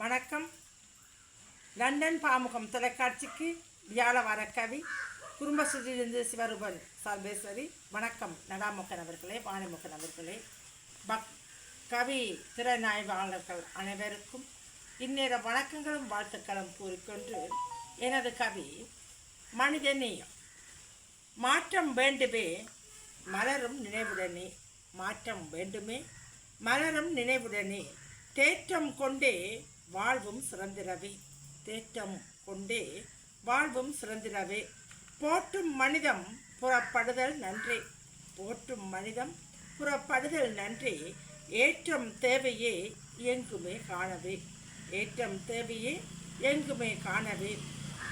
வணக்கம். லண்டன் பாமுகம் தொலைக்காட்சிக்கு வியாழ வார கவி குடும்பஸ்ரீலிருந்து சிவரூபன் சால்பேஸ்வரி வணக்கம். நடாமுக்கன் அவர்களே வாணிமுக்கன் அவர்களே. பக் கவி திறனாய்வாளர்கள் அனைவருக்கும் இந்நேர வணக்கங்களும் வாழ்த்துக்களும் கூறிக்கொண்டு எனது கவி மனிதநேயம் மாற்றம் வேண்டுமே மலரும் நினைவுடனே மாற்றம் வேண்டுமே மலரும் நினைவுடனே தேற்றம் கொண்டே வாழ்வும் சிறந்திரவே. தேற்றம் கொண்டே வாழ்வும் சிறந்திரவே. போற்றும் மனிதம் புறப்படுதல் நன்றே. போற்றும் மனிதம் புறப்படுதல் நன்றே. ஏற்றம் தேவையே எங்குமே காணவே. ஏற்றம் தேவையே எங்குமே காணவே.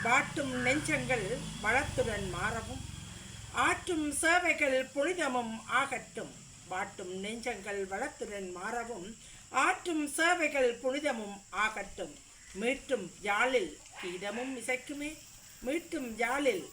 வாட்டும் நெஞ்சங்கள் வளத்துடன் மாறவும். ஆற்றும் சேவைகள் புனிதமும் ஆகட்டும். வாட்டும் நெஞ்சங்கள் வளத்துடன் மாறவும். ஆற்றும் சேவைகள் புனிதமும் ஆகட்டும். மீட்டும் யாழில் கீதமும் இசைக்குமே. மீட்டும் யாழில்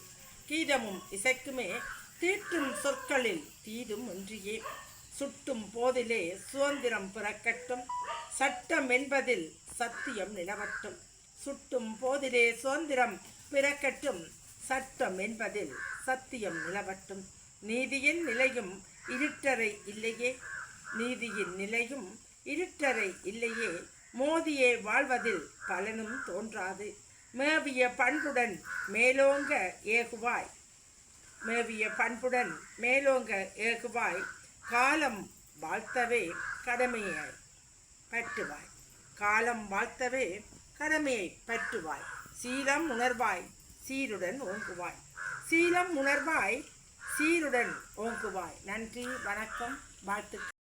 கீதமும் இசைக்குமே. தீட்டும் சொற்களில் தீதும் ஒன்றியே. சுட்டும் போதிலே சுதந்திரம் பிறக்கட்டும். சட்டம் என்பதில் சத்தியம் நிலவட்டும். சுட்டும் போதிலே சுதந்திரம் பிறக்கட்டும். சட்டம் என்பதில் சத்தியம் நிலவட்டும். நீதியின் நிலையும் இருட்டறை இல்லையே. நீதியின் நிலையும் இருட்டறை இல்லையே மோதியே வாழ்வதில் பலனும் தோன்றாது. மேவிய பண்புடன் மேலோங்க ஏகுவாய். மேவிய பண்புடன் மேலோங்க ஏகுவாய். காலம் வாழ்த்தவே கடமையை பற்றுவாய். காலம் வாழ்த்தவே கடமையை பற்றுவாய். சீலம் உணர்வாய் சீருடன் ஓங்குவாய். சீலம் உணர்வாய் சீருடன் ஓங்குவாய். நன்றி வணக்கம் வாழ்த்துக்கள்.